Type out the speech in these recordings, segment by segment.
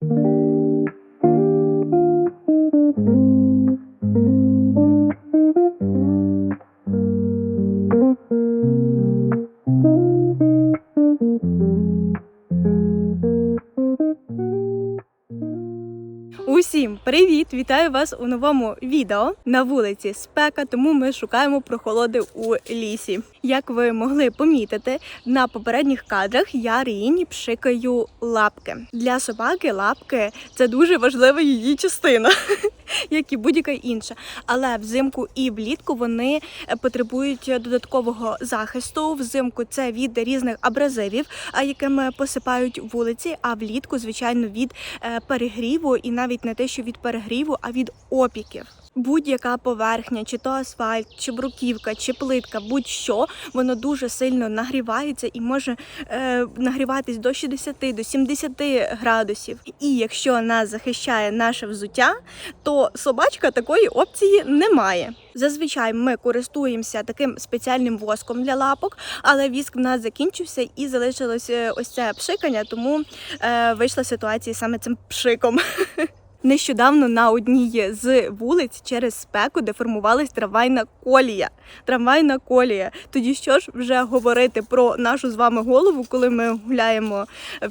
Усім привіт! Вітаю вас у новому відео. На вулиці спека, тому ми шукаємо прохолоди у лісі. Як ви могли помітити, на попередніх кадрах я Ріні пшикаю лапки. Для собаки лапки це дуже важлива її частина, як і будь-яка інша. Але взимку і влітку вони е, потребують додаткового захисту. Взимку це від різних абразивів, якими посипають вулиці. А влітку, звичайно, від е, перегріву і навіть не те, що від перегріву, а від опіків. Будь-яка поверхня, чи то асфальт, чи бруківка, чи плитка, будь-що, воно дуже сильно нагрівається і може е, нагріватись до 60 до 70 градусів. І якщо нас захищає наше взуття, то собачка такої опції не має. Зазвичай ми користуємося таким спеціальним воском для лапок, але віск в нас закінчився і залишилось е, ось це пшикання, тому е, вийшла ситуація саме цим пшиком. Нещодавно на одній з вулиць через спеку деформувалась трамвайна колія. Трамвайна колія. Тоді що ж вже говорити про нашу з вами голову, коли ми гуляємо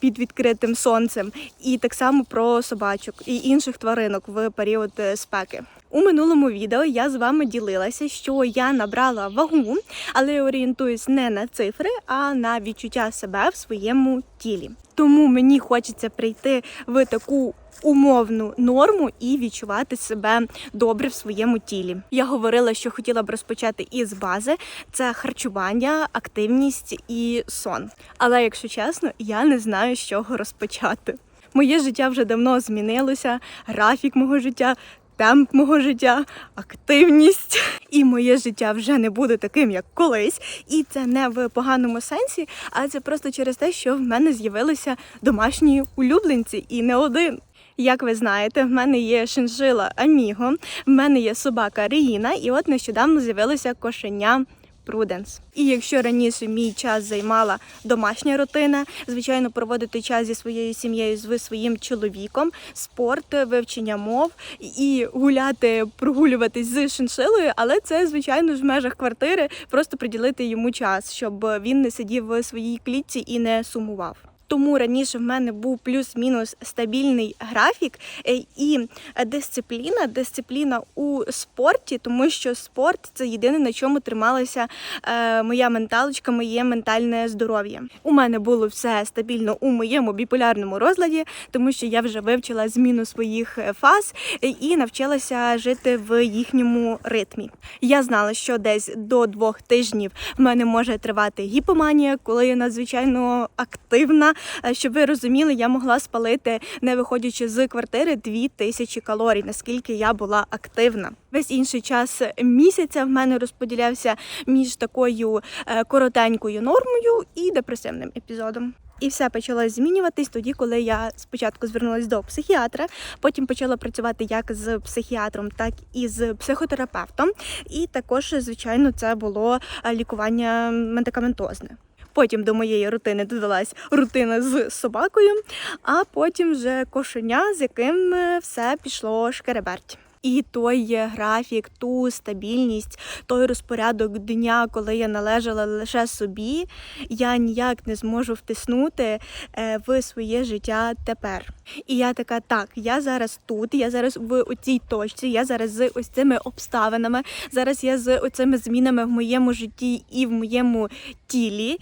під відкритим сонцем, і так само про собачок і інших тваринок в період е, спеки. У минулому відео я з вами ділилася, що я набрала вагу, але орієнтуюсь не на цифри, а на відчуття себе в своєму тілі. Тому мені хочеться прийти в таку умовну норму і відчувати себе добре в своєму тілі. Я говорила, що хотіла б розпочати із бази: це харчування, активність і сон. Але якщо чесно, я не знаю, з чого розпочати. Моє життя вже давно змінилося, графік мого життя. Темп мого життя, активність, і моє життя вже не буде таким, як колись. І це не в поганому сенсі, а це просто через те, що в мене з'явилися домашні улюбленці і не один. Як ви знаєте, в мене є шиншила Аміго, в мене є собака Ріїна, і от нещодавно з'явилося кошеня. Пруденс. І якщо раніше мій час займала домашня рутина, звичайно, проводити час зі своєю сім'єю, з своїм чоловіком, спорт, вивчення мов і гуляти, прогулюватись з шиншилою, але це, звичайно ж, в межах квартири, просто приділити йому час, щоб він не сидів в своїй клітці і не сумував. Тому раніше в мене був плюс-мінус стабільний графік е, і дисципліна, дисципліна у спорті, тому що спорт це єдине на чому трималася е, моя менталочка, моє ментальне здоров'я. У мене було все стабільно у моєму біполярному розладі, тому що я вже вивчила зміну своїх е, фаз і навчилася жити в їхньому ритмі. Я знала, що десь до двох тижнів в мене може тривати гіпоманія, коли я надзвичайно активна. Е, Щоб ви розуміли, я могла спалити, не виходячи з квартири, 2000 калорій, наскільки я була активна. Весь інший час місяця в мене розподілявся між такою е, коротенькою нормою і депресивним епізодом. І все почало змінюватись тоді, коли я спочатку звернулася до психіатра, потім почала працювати як з психіатром, так і з психотерапевтом. І також, звичайно, це було е, лікування медикаментозне. Потім до моєї рутини додалась рутина з собакою, а потім вже кошеня, з яким е, все пішло шкереберть. І той графік, ту стабільність, той розпорядок дня, коли я належала лише собі, я ніяк не зможу втиснути е, в своє життя тепер. І я така, так, я зараз тут, я зараз в цій точці, я зараз з ось цими обставинами, зараз я з оцими змінами в моєму житті і в моєму тілі.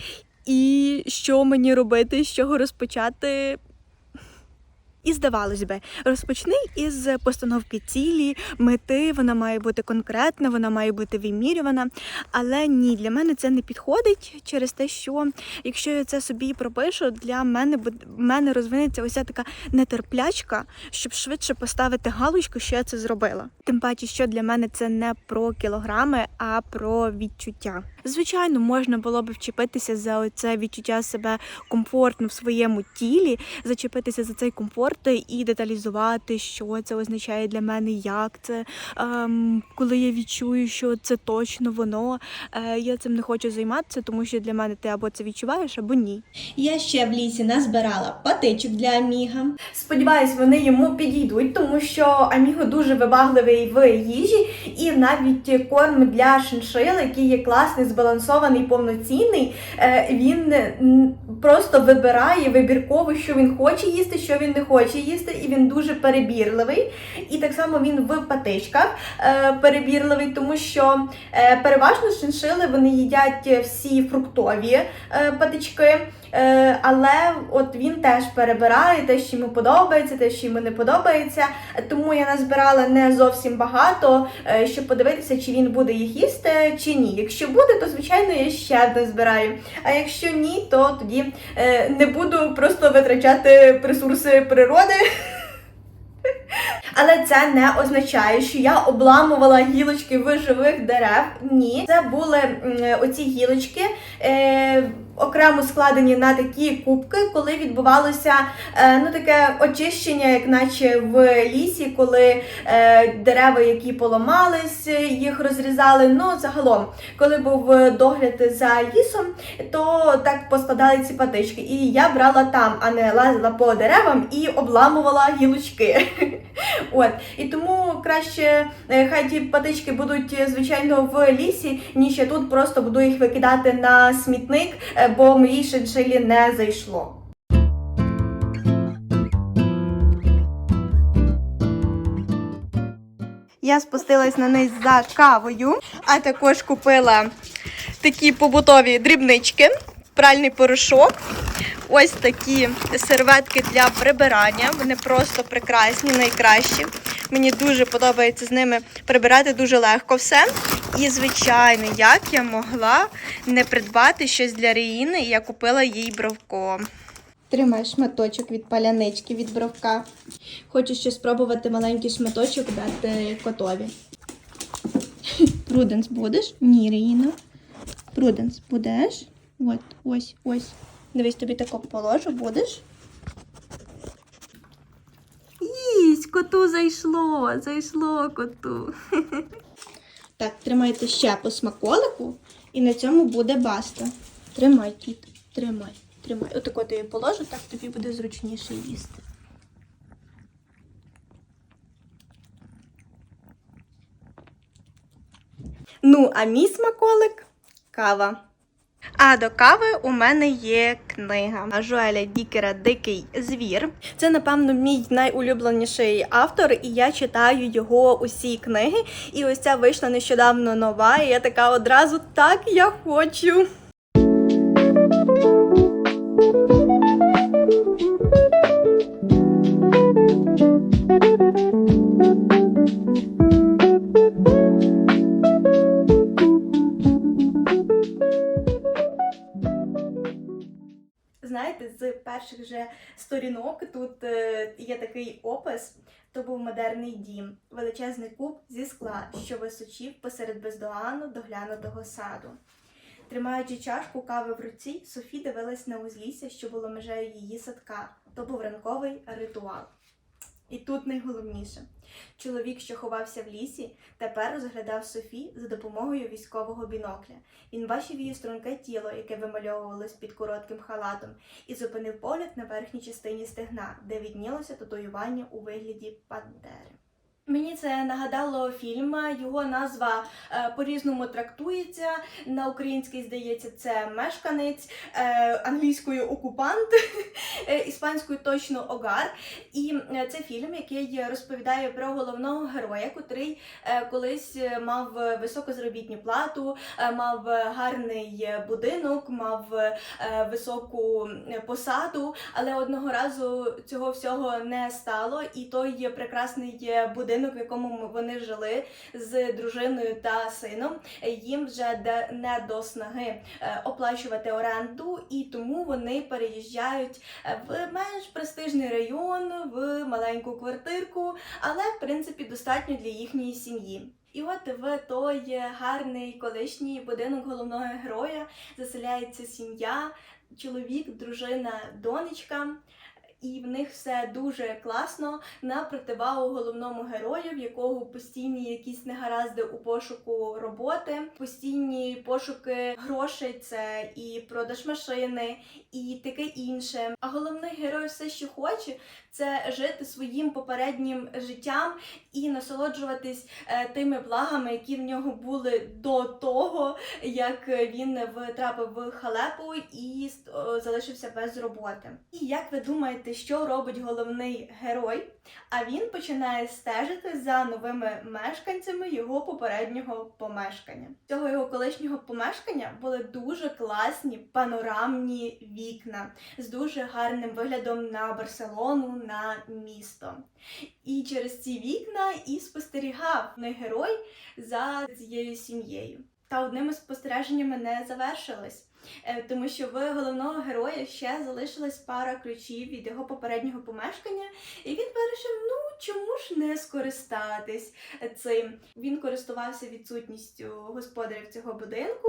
І що мені робити, з чого розпочати? І здавалось би, розпочни із постановки цілі, мети, вона має бути конкретна, вона має бути вимірювана. Але ні, для мене це не підходить через те, що якщо я це собі пропишу, для мене мене розвинеться ось ця така нетерплячка, щоб швидше поставити галочку, що я це зробила. Тим паче, що для мене це не про кілограми, а про відчуття. Звичайно, можна було б вчепитися за це відчуття себе комфортно в своєму тілі, зачепитися за цей комфорт і деталізувати, що це означає для мене, як це, ем, коли я відчую, що це точно воно. Е, я цим не хочу займатися, тому що для мене ти або це відчуваєш, або ні. Я ще в лісі назбирала патичок для Аміга. Сподіваюсь, вони йому підійдуть, тому що Аміго дуже вибагливий в їжі, і навіть корм для шиншил, який є класний, збалансований, повноцінний. е, Він просто вибирає вибірково, що він хоче їсти, що він не хоче їсти, і він дуже перебірливий. І так само він в патичках е, перебірливий, тому що е, переважно шиншили вони їдять всі фруктові е, патички. Е, але от він теж перебирає те, що йому подобається, те, що йому не подобається. Тому я назбирала не зовсім багато, е, щоб подивитися, чи він буде їх їсти, чи ні. Якщо буде, то звичайно я ще одне збираю. А якщо ні, то тоді е, не буду просто витрачати ресурси природи. Але це не означає, що я обламувала гілочки в живих дерев. Ні, це були оці гілочки. Е, Окремо складені на такі кубки, коли відбувалося е, ну таке очищення, як наче в лісі, коли е, дерева, які поламались, їх розрізали. Ну загалом, коли був догляд за лісом, то так поскладали ці патички. І я брала там, а не лазила по деревам і обламувала гілочки. От і тому краще е, хай ті патички будуть е, звичайно в лісі, ніж я тут просто буду їх викидати на смітник, е, бо моїй шиншилі не зайшло. Я спустилась на низ за кавою, а також купила такі побутові дрібнички, пральний порошок. Ось такі серветки для прибирання. Вони просто прекрасні, найкращі. Мені дуже подобається з ними прибирати дуже легко все. І, звичайно, як я могла не придбати щось для Реїни, я купила їй бровко. Тримай шматочок від палянички від бровка. Хочу ще спробувати маленький шматочок дати котові. Пруденс будеш? Ні, Реїна. Пруденс будеш? От, ось, ось. Дивись, тобі тако положу, будеш? Їсть, коту зайшло, зайшло коту. Так, тримайте ще по смаколику, і на цьому буде баста. Тримай, кіт, тримай, тримай. Отако тобі положу, так тобі буде зручніше їсти. Ну, а мій смаколик кава. А до кави у мене є книга Жуеля Дікера Дикий звір. Це, напевно, мій найулюбленіший автор, і я читаю його усі книги. І ось ця вийшла нещодавно нова. І я така одразу так я хочу. Перших же сторінок тут е, є такий опис. То був модерний дім, величезний куб зі скла, що височів посеред бездоганно доглянутого саду. Тримаючи чашку кави в руці, Софі дивилась на узлісся, що було межею її садка. То був ранковий ритуал. І тут найголовніше. Чоловік, що ховався в лісі, тепер розглядав Софі за допомогою військового бінокля. Він бачив її струнке тіло, яке вимальовувалось під коротким халатом, і зупинив погляд на верхній частині стегна, де віднілося татуювання у вигляді пантери. Мені це нагадало фільм. Його назва е, по-різному трактується. На українській, здається, це мешканець, е, англійською окупант, е, іспанською точно огар. І це фільм, який розповідає про головного героя, котрий колись мав високу заробітну плату, мав гарний будинок, мав високу посаду, але одного разу цього всього не стало, і той прекрасний будинок будинок, в якому вони жили з дружиною та сином. Їм вже не до снаги е, оплачувати оренду, і тому вони переїжджають е, в менш престижний район, в маленьку квартирку, але в принципі достатньо для їхньої сім'ї. І от в той гарний колишній будинок головного героя заселяється сім'я, чоловік, дружина, донечка. І в них все дуже класно на противагу головному герою, в якого постійні якісь негаразди у пошуку роботи, постійні пошуки грошей, це і продаж машини, і таке інше. А головний герой все, що хоче, це жити своїм попереднім життям і насолоджуватись е, тими благами, які в нього були до того, як він втрапив в халепу і залишився без роботи. І як ви думаєте, що робить головний герой? А він починає стежити за новими мешканцями його попереднього помешкання. Цього його колишнього помешкання були дуже класні панорамні вікна з дуже гарним виглядом на Барселону, на місто. І через ці вікна і спостерігав не герой за цією сім'єю. Та одними спостереженнями не завершилось. Е, Тому що в головного героя ще залишилась пара ключів від його попереднього помешкання, і він вирішив, ну чому ж не скористатись цим. Він користувався відсутністю господарів цього будинку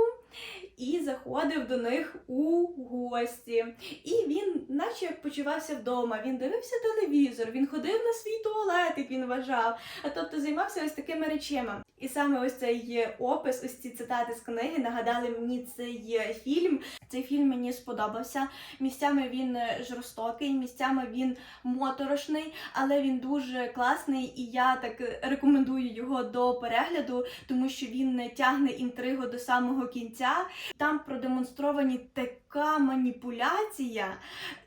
і заходив до них у гості. І він, наче як почувався вдома, він дивився телевізор, він ходив на свій туалет, як він вважав, а тобто займався ось такими речами. І саме ось цей опис, ось ці цитати з книги нагадали мені цей фільм. Цей фільм мені сподобався. Місцями він е, жорстокий, місцями він моторошний, але він дуже класний, і я так е, рекомендую його до перегляду, тому що він не тягне інтригу до самого кінця. Там продемонстровані така маніпуляція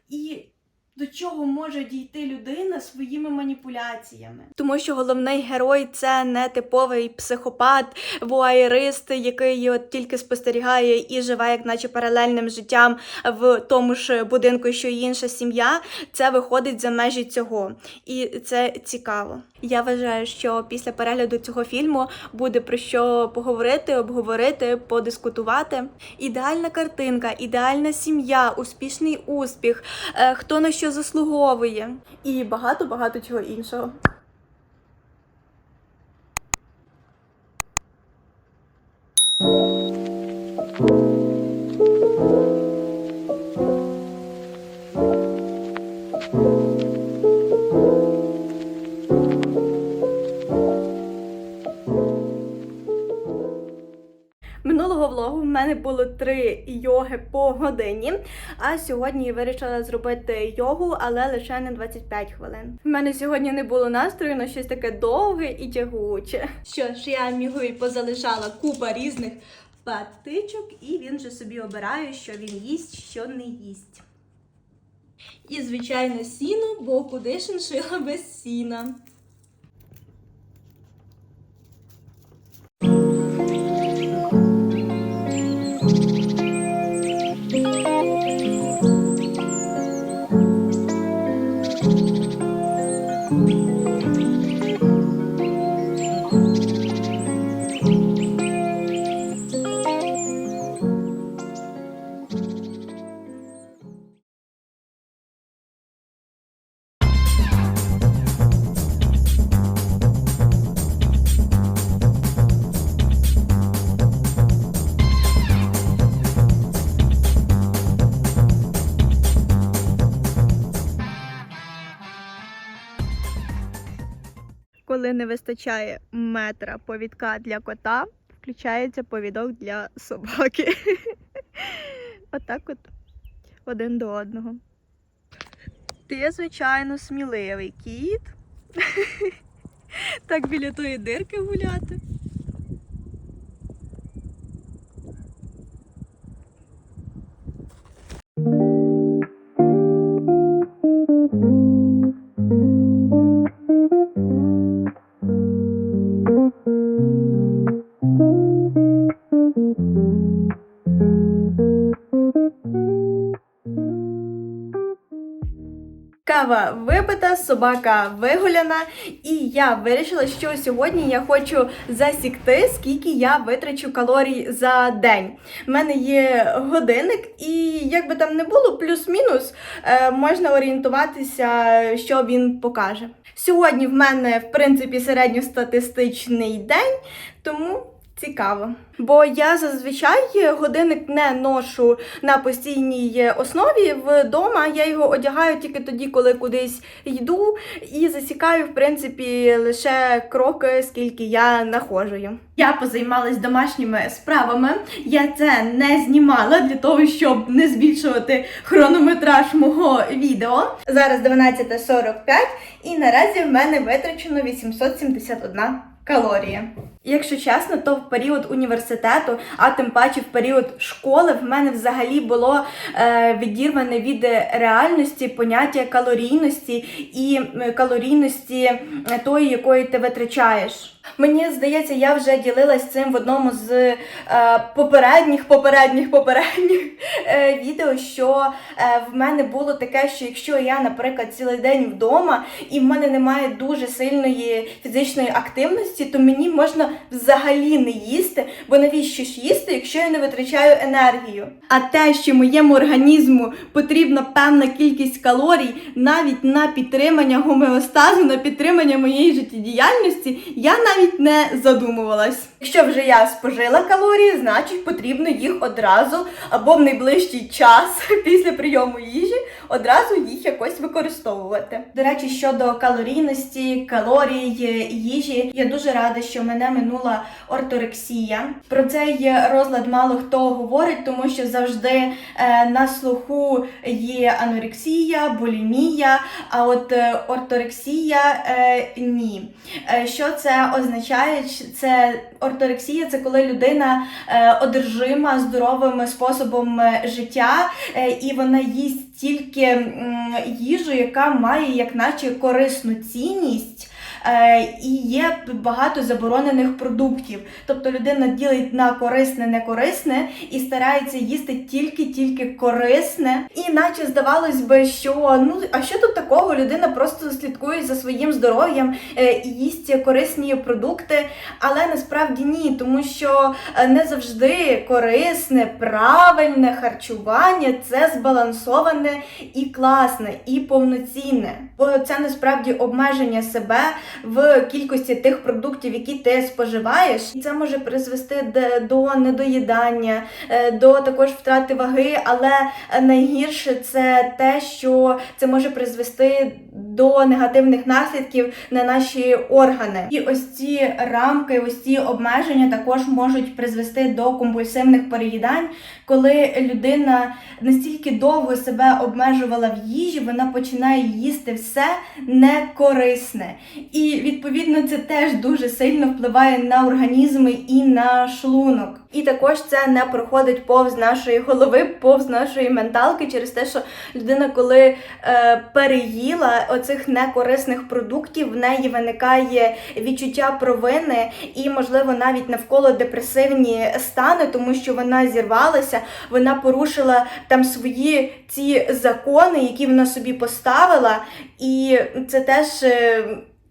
і. До чого може дійти людина своїми маніпуляціями? Тому що головний герой це не типовий психопат, вуаєрист, який от тільки спостерігає і живе, як наче паралельним життям в тому ж будинку, що й інша сім'я. Це виходить за межі цього, і це цікаво. Я вважаю, що після перегляду цього фільму буде про що поговорити, обговорити, подискутувати. Ідеальна картинка, ідеальна сім'я, успішний успіх, е, хто на що заслуговує, і багато багато чого іншого. Мене було три йоги по годині, а сьогодні я вирішила зробити йогу, але лише на 25 хвилин. В мене сьогодні не було настрою на щось таке довге і тягуче. Що ж, я мігою позалишала купа різних патичок, і він же собі обирає, що він їсть, що не їсть. І, звичайно, сіно, бо куди шиншила без сіна. Коли не вистачає метра повідка для кота, включається повідок для собаки. Отак от один до одного. Ти, звичайно, сміливий кіт. Так біля тої дирки гуляти. Випита. собака вигуляна, і я вирішила, що сьогодні я хочу засікти, скільки я витрачу калорій за день. У мене є годинник, і як би там не було, плюс-мінус е, можна орієнтуватися, що він покаже. Сьогодні в мене, в принципі, середньостатистичний день, тому. Цікаво, бо я зазвичай годинник не ношу на постійній основі вдома. Я його одягаю тільки тоді, коли кудись йду, і засікаю, в принципі, лише кроки, скільки я нахожую. Я позаймалась домашніми справами. Я це не знімала для того, щоб не збільшувати хронометраж мого відео. Зараз 12.45 і наразі в мене витрачено 871 калорії. Якщо чесно, то в період університету, а тим паче в період школи, в мене взагалі було е, відірване від реальності поняття калорійності і калорійності е, тої, якої ти витрачаєш. Мені здається, я вже ділилась цим в одному з е, попередніх, попередніх, попередніх е, відео, що е, в мене було таке, що якщо я, наприклад, цілий день вдома і в мене немає дуже сильної фізичної активності, то мені можна взагалі не їсти, бо навіщо ж їсти, якщо я не витрачаю енергію? А те, що моєму організму потрібна певна кількість калорій навіть на підтримання гомеостазу, на підтримання моєї життєдіяльності, я навіть не задумувалась. Якщо вже я спожила калорії, значить потрібно їх одразу або в найближчий час після прийому їжі одразу їх якось використовувати. До речі, щодо калорійності, калорій, їжі, я дуже рада, що мене минула орторексія. Про цей розлад мало хто говорить, тому що завжди е, на слуху є анорексія, булімія, а от е, орторексія е, ні. Що це означає? Це орторексія це коли людина одержима здоровим способом життя, і вона їсть тільки їжу, яка має як наче корисну цінність. Е, і є багато заборонених продуктів. Тобто людина ділить на корисне, некорисне і старається їсти тільки-тільки корисне. І наче здавалось би, що ну а що тут такого? Людина просто слідкує за своїм здоров'ям е, і їсть корисні продукти, але насправді ні, тому що е, не завжди корисне, правильне харчування це збалансоване і класне, і повноцінне. Бо це насправді обмеження себе в кількості тих продуктів, які ти споживаєш, і це може призвести до недоїдання, е, до також втрати ваги, але найгірше це те, що це може призвести до негативних наслідків на наші органи. І ось ці рамки, ось ці обмеження також можуть призвести до компульсивних переїдань, коли людина настільки довго себе обмежувала в їжі, вона починає їсти все некорисне. І відповідно це теж дуже сильно впливає на організми і на шлунок. І також це не проходить повз нашої голови, повз нашої менталки, через те, що людина, коли е, переїла оцих некорисних продуктів, в неї виникає відчуття провини і, можливо, навіть навколо депресивні стани, тому що вона зірвалася, вона порушила там свої ці закони, які вона собі поставила, і це теж.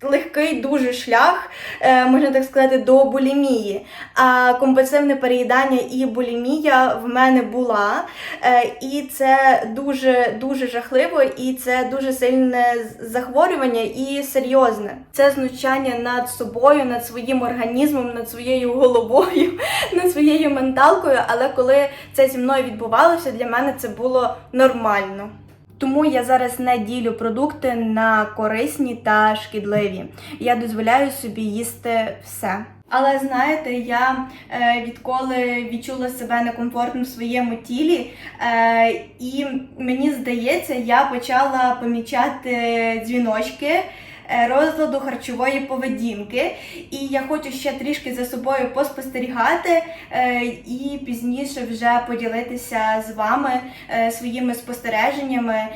Легкий дуже шлях, е, можна так сказати, до булімії. А компульсивне переїдання і булімія в мене була. Е, і це дуже дуже жахливо, і це дуже сильне захворювання і серйозне. Це знущання над собою, над своїм організмом, над своєю головою, над своєю менталкою. Але коли це зі мною відбувалося, для мене це було нормально. Тому я зараз не ділю продукти на корисні та шкідливі. Я дозволяю собі їсти все. Але знаєте, я е, відколи відчула себе некомфортно в своєму тілі, е, і мені здається, я почала помічати дзвіночки. Е, розладу харчової поведінки. І я хочу ще трішки за собою поспостерігати е, і пізніше вже поділитися з вами е, своїми спостереженнями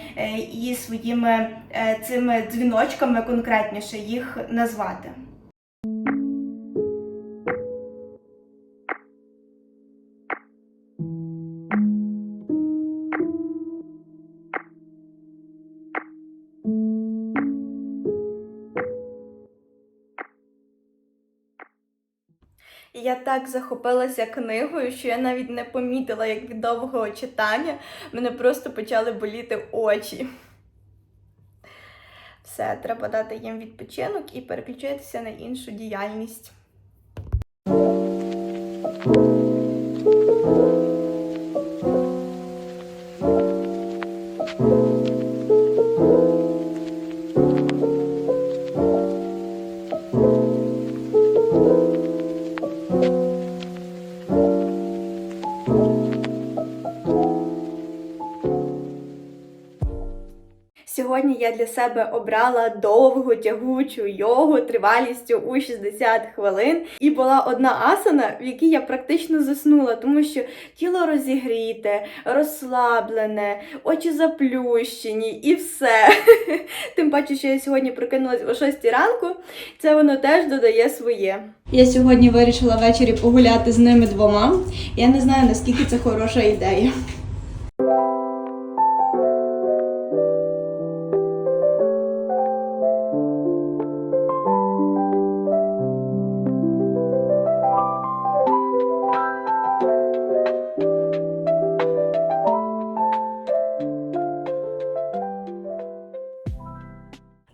і своїми цими дзвіночками, конкретніше їх назвати. Я так захопилася книгою, що я навіть не помітила, як від довгого читання мене просто почали боліти очі. Все, треба дати їм відпочинок і переключитися на іншу діяльність. Я для себе обрала довгу тягучу йогу тривалістю у 60 хвилин. І була одна асана, в якій я практично заснула, тому що тіло розігріте, розслаблене, очі заплющені і все. Тим паче, що я сьогодні прокинулась о 6 ранку, це воно теж додає своє. Я сьогодні вирішила ввечері погуляти з ними двома. Я не знаю, наскільки це хороша ідея.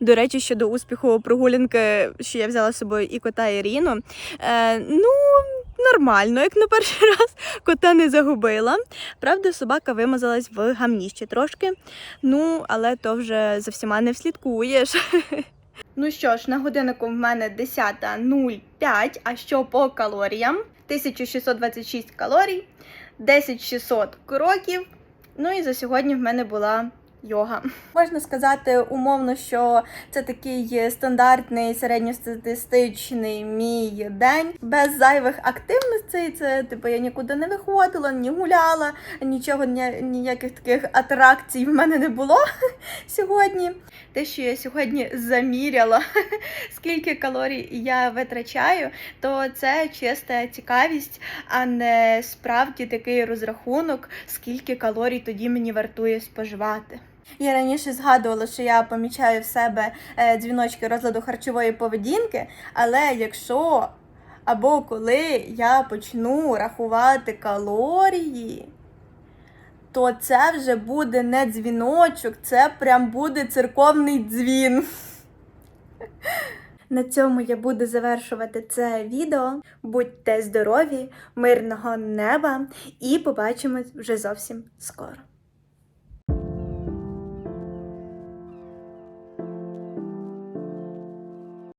До речі, щодо успіху прогулянки, що я взяла з собою і кота Ірину. Е, ну, нормально, як на перший раз кота не загубила. Правда, собака вимазалась в гамніще трошки. Ну, але то вже за всіма не вслідкуєш. Ну що ж, на годиннику в мене 10.05, а що по калоріям? 1626 калорій, 10600 кроків. Ну і за сьогодні в мене була йога. Можна сказати умовно, що це такий стандартний середньостатистичний мій день без зайвих активностей. Це типу я нікуди не виходила, ні гуляла, нічого ніяких таких атракцій в мене не було сьогодні. Те, що я сьогодні заміряла, скільки калорій я витрачаю, то це чиста цікавість, а не справді такий розрахунок, скільки калорій тоді мені вартує споживати. Я раніше згадувала, що я помічаю в себе е, дзвіночки розладу харчової поведінки, але якщо або коли я почну рахувати калорії, то це вже буде не дзвіночок, це прям буде церковний дзвін. На цьому я буду завершувати це відео. Будьте здорові, мирного неба і побачимось вже зовсім скоро.